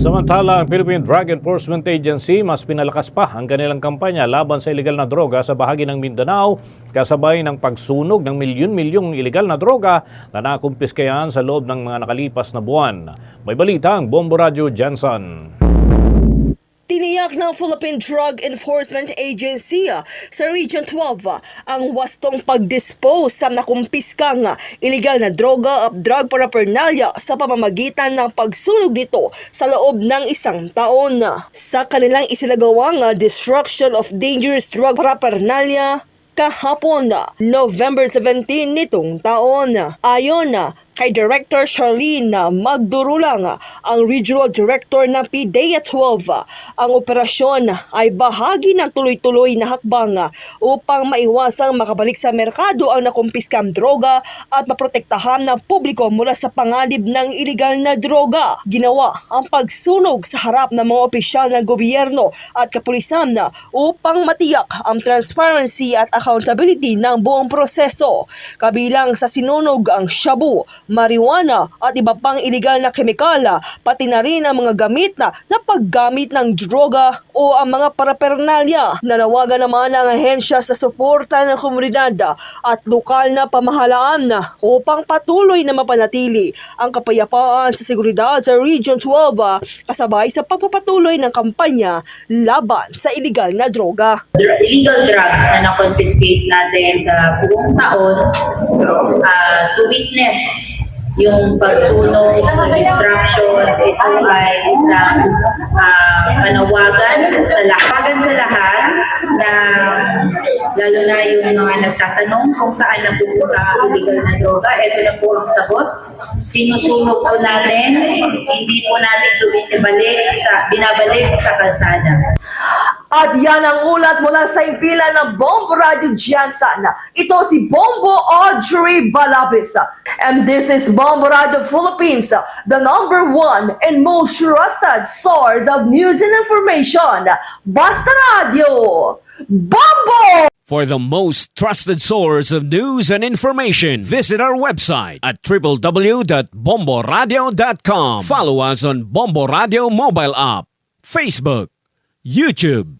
Samantala, ang Philippine Drug Enforcement Agency mas pinalakas pa ang kanilang kampanya laban sa illegal na droga sa bahagi ng Mindanao kasabay ng pagsunog ng milyon-milyong illegal na droga na nakumpiskayan sa loob ng mga nakalipas na buwan. May balita ang Bombo Radio Jensen. Tiniyak ng Philippine Drug Enforcement Agency ah, sa Region 12 ah, ang wastong pag-dispose sa nakumpiskang ah, illegal na droga at drug paraphernalia sa pamamagitan ng pagsunog nito sa loob ng isang taon. Sa kanilang isinagawang destruction of dangerous drug paraphernalia kahapon, ah, November 17 nitong taon. Ayon kay Director Charlene Magdurulang, ang Regional Director ng PDEA 12. Ang operasyon ay bahagi ng tuloy-tuloy na hakbang upang maiwasang makabalik sa merkado ang nakumpiskang droga at maprotektahan ng publiko mula sa panganib ng iligal na droga. Ginawa ang pagsunog sa harap ng mga opisyal ng gobyerno at kapulisan upang matiyak ang transparency at accountability ng buong proseso. Kabilang sa sinunog ang shabu, marijuana at iba pang iligal na kemikal, pati na rin ang mga gamit na na paggamit ng droga o ang mga paraphernalia. Nanawagan naman ang ahensya sa suporta ng komunidad at lokal na pamahalaan upang patuloy na mapanatili ang kapayapaan sa seguridad sa Region 12 kasabay sa pagpapatuloy ng kampanya laban sa iligal na droga. dr- illegal drugs na na-confiscate natin sa buong taon ah, to witness yung pagsunog sa destruction. Ito ay isang ah, panawagan sa lahat, sa lahat na lalo na yung mga nagtatanong kung saan napupunta ang illegal na droga. Ito na po ang sagot. Sinusunog po natin, hindi po natin ito binabalik sa, binabalik sa kalsada. At yan ang ulat mula sa impila ng Bombo Radio Jansan. Ito si Bombo Audrey Balabis. And this is Bombo Radio Philippines, the number one and most trusted source of news and information. Basta Radio! Bombo! For the most trusted source of news and information, visit our website at www.bomboradio.com. Follow us on Bombo Radio mobile app, Facebook, YouTube,